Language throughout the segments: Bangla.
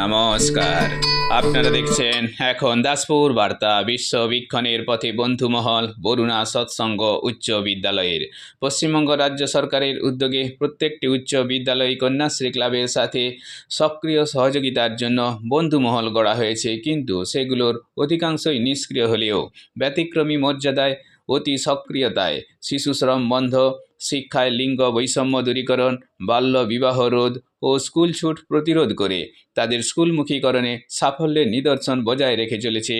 নমস্কার। আপনারা দেখছেন এখন দাসপুর বার্তা বিশ্ববীক্ষণের পথে বন্ধুমহল, বরুণা সৎসঙ্গ উচ্চ বিদ্যালয়ের। পশ্চিমবঙ্গ রাজ্য সরকারের উদ্যোগে প্রত্যেকটি উচ্চ বিদ্যালয় কন্যাশ্রী ক্লাবের সাথে সক্রিয় সহযোগিতার জন্য বন্ধুমহল গড়া হয়েছে, কিন্তু সেগুলোর অধিকাংশই নিষ্ক্রিয় হলেও ব্যতিক্রমী মর্যাদায় অতি সক্রিয়তায় শিশু শ্রম বন্ধ, শিক্ষায় লিঙ্গ বৈষম্য দূরীকরণ, বাল্য বিবাহ রোধ ও স্কুল ছুট প্রতিরোধ করে তাদের স্কুলমুখীকরণে সাফল্যের নিদর্শন বজায় রেখে চলেছে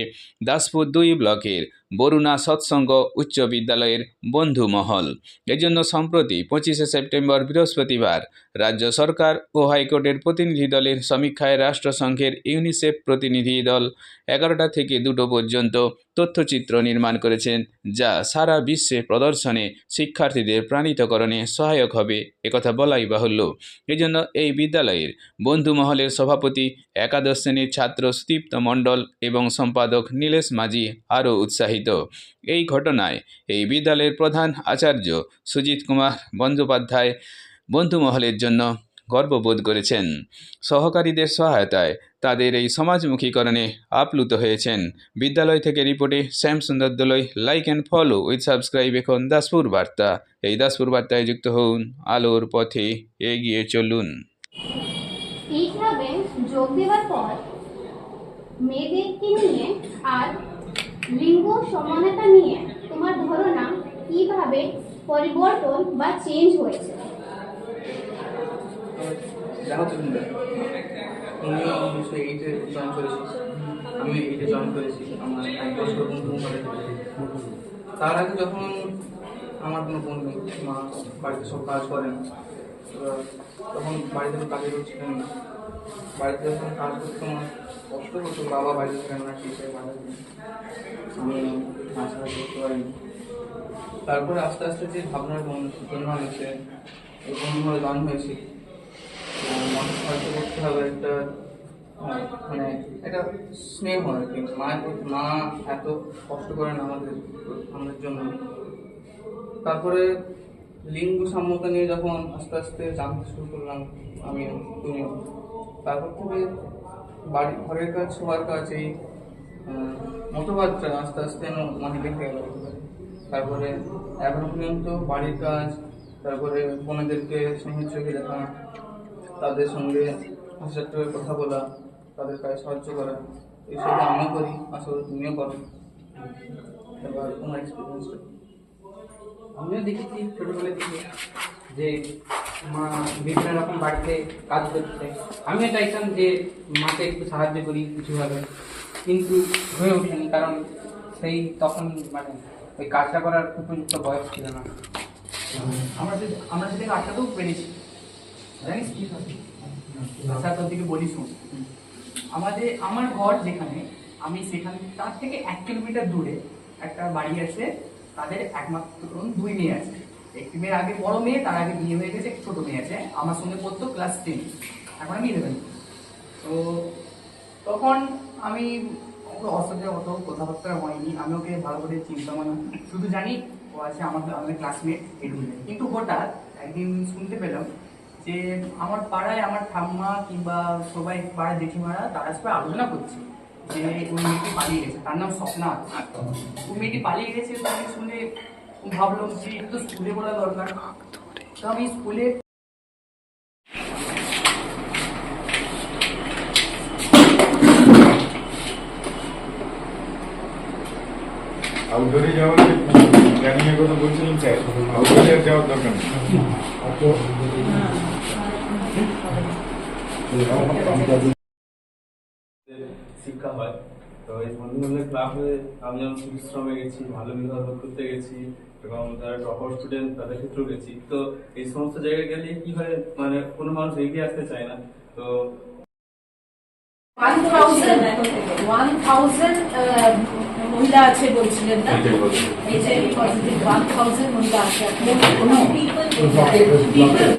দাসপুর দুই ব্লকের বরুণা সৎসঙ্গ উচ্চ বিদ্যালয়ের বন্ধু মহল এজন্য সম্প্রতি পঁচিশে সেপ্টেম্বর বৃহস্পতিবার রাজ্য সরকার ও হাইকোর্টের প্রতিনিধি দলের সমীক্ষায় রাষ্ট্রসংঘের ইউনিসেফ প্রতিনিধি দল এগারোটা থেকে দুটো পর্যন্ত তথ্যচিত্র নির্মাণ করেছেন, যা সারা বিশ্বে প্রদর্শনে শিক্ষার্থীদের প্রাণিতকরণে সহায়ক হবে, একথা বলাই বাহুল্য। এজন্য এই বিদ্যালয়ের বন্ধু মহলের সভাপতি, একাদশ শ্রেণির ছাত্র সুদীপ্ত মণ্ডল এবং সম্পাদক নীলেশ মাঝি আরও উৎসাহিত। এই ঘটনায় এই বিদ্যালয়ের প্রধান আচার্য সুজিত কুমার বন্দ্যোপাধ্যায় বন্ধু মহলের জন্য গর্ববোধ করেছেন। সহকারীদের সহায়তায় তাদের এই সমাজমুখীকরণে আপ্লুত হয়েছেন। বিদ্যালয় থেকে রিপোর্টে, Shyam Sundar Dolui, like and follow with subscribe এখন দাসপুর বার্তা। এই দাসপুর বার্তায় যুক্ত হন আলোর পথে এগিয়ে চলুন। এই ক্লাবে যোগ দেওয়ার পর মেয়েদেরকে নিয়ে আর লিঙ্গ সমানতা নিয়ে তোমার ধারণা কীভাবে পরিবর্তন বা চেঞ্জ হয়েছে? আমি এইটে জয়েন করেছি, আমার এক বছর তার আগে যখন আমার কোনো বন্ধু, মা বাড়িতে সব কাজ করেন তখন বাড়িতে তো কাজে করছিলেন না বাড়িতে যখন কাজ করতে আমার কষ্ট হতো বাবা বাড়িতে ছিলেন না বাড়িতে আমি করতে পারিনি। তারপরে আস্তে আস্তে যে ভাবনার জন্ম হয়েছে বন্ধুভাবে জয়েন হয়েছি মানুষ করতে হবে একটা মানে একটা স্নেহ আর কি। মায়ের মা এত কষ্ট করেন আমাদের আমাদের জন্য। তারপরে লিঙ্গ সাম্যতা নিয়ে যখন আস্তে আস্তে জানতে শুরু করলাম, আমি তুমিও তারপর থেকে বাড়ি, ঘরের কাজ, সবার কাজ, এই মতবাদটা আস্তে আস্তে মানে দেখে গেল। তারপরে এখনও পর্যন্ত বাড়ির কাজ, তারপরে বোনেদেরকে স্নেহের চোখে দেখা, তাদের সঙ্গে হাসার কথা বলা, তাদের কাজে সাহায্য করা এইসব আমিও করি করি তুমিও করো। এবার তোমার এক্সপিরিয়েন্সটা আমিও দেখেছি ছোটবেলা থেকে যে মা বিভিন্ন রকম বাড়িতে কাজ করছে। আমিও চাইতাম যে মাকে একটু সাহায্য করি কিছুভাবে, কিন্তু হয়ে ওঠেনি, কারণ সেই তখন মানে ওই কাজটা করার উপযুক্ত বয়স ছিল না। আমরা আমরা সেটাকে আটকাতেও পেরেছি। জানিস কি হবে আচ্ছা তোর দিকে বলিস শোন। আমাদের আমার ঘর যেখানে, আমি সেখানে তার থেকে এক কিলোমিটার দূরে একটা বাড়ি আছে তাদের একমাত্র দুই মেয়ে আছে। একটি মেয়ের আগে বড় মেয়ে, তার আগে বিয়ে হয়ে গেছে, ছোট মেয়ে আছে। আমার সঙ্গে পড়তো ক্লাস টেন এখন আমি ইলেভেন তো তখন আমি ওর সাথে অত কথাবার্তা হয়নি। আমি ওকে ভালো করে চিন্তা মানে শুধু জানি ও আছে আমার আমাদের ক্লাসমেট এটুকু কিন্তু হঠাৎ একদিন শুনতে পেলাম যে আমার পাড়ায় আমার ঠাম্মা কিংবা সবাই পাড়ায় জেঠিমারা তারা সবাই আলোচনা করছে। যে ওই মেয়েটি পালিয়ে গেছে তার নাম স্বপ্না। ওই মেয়েটি পালিয়ে গেছে আমি শুনে ভাবলাম যে তো স্কুলে বলা দরকার। তো আমি স্কুলে আউটডোরে যাওয়ার যে প্ল্যানিং এর কথা বলছিলেন স্যার। আউটডোরে আর যাওয়ার দরকার নেই। শিক্ষা হয়। তো এই বন্ধুগুলোর ক্লাবে আমি যেমন শ্রমে গেছি ভালো বিভাগ করতে গেছি এবং যারা টপার স্টুডেন্ট তাদের ক্ষেত্রেও গেছি। তো এই সমস্ত জায়গায় গেলে কি হয় মানে কোনো মানুষ এগিয়ে আসতে চায় না। তো ওয়ান ওয়ান থাউজেন্ড মহিলা আছে বলছিলেন না? এইচআইভি পজিটিভ ওয়ান থাউজেন্ড মহিলা আছে। পিপল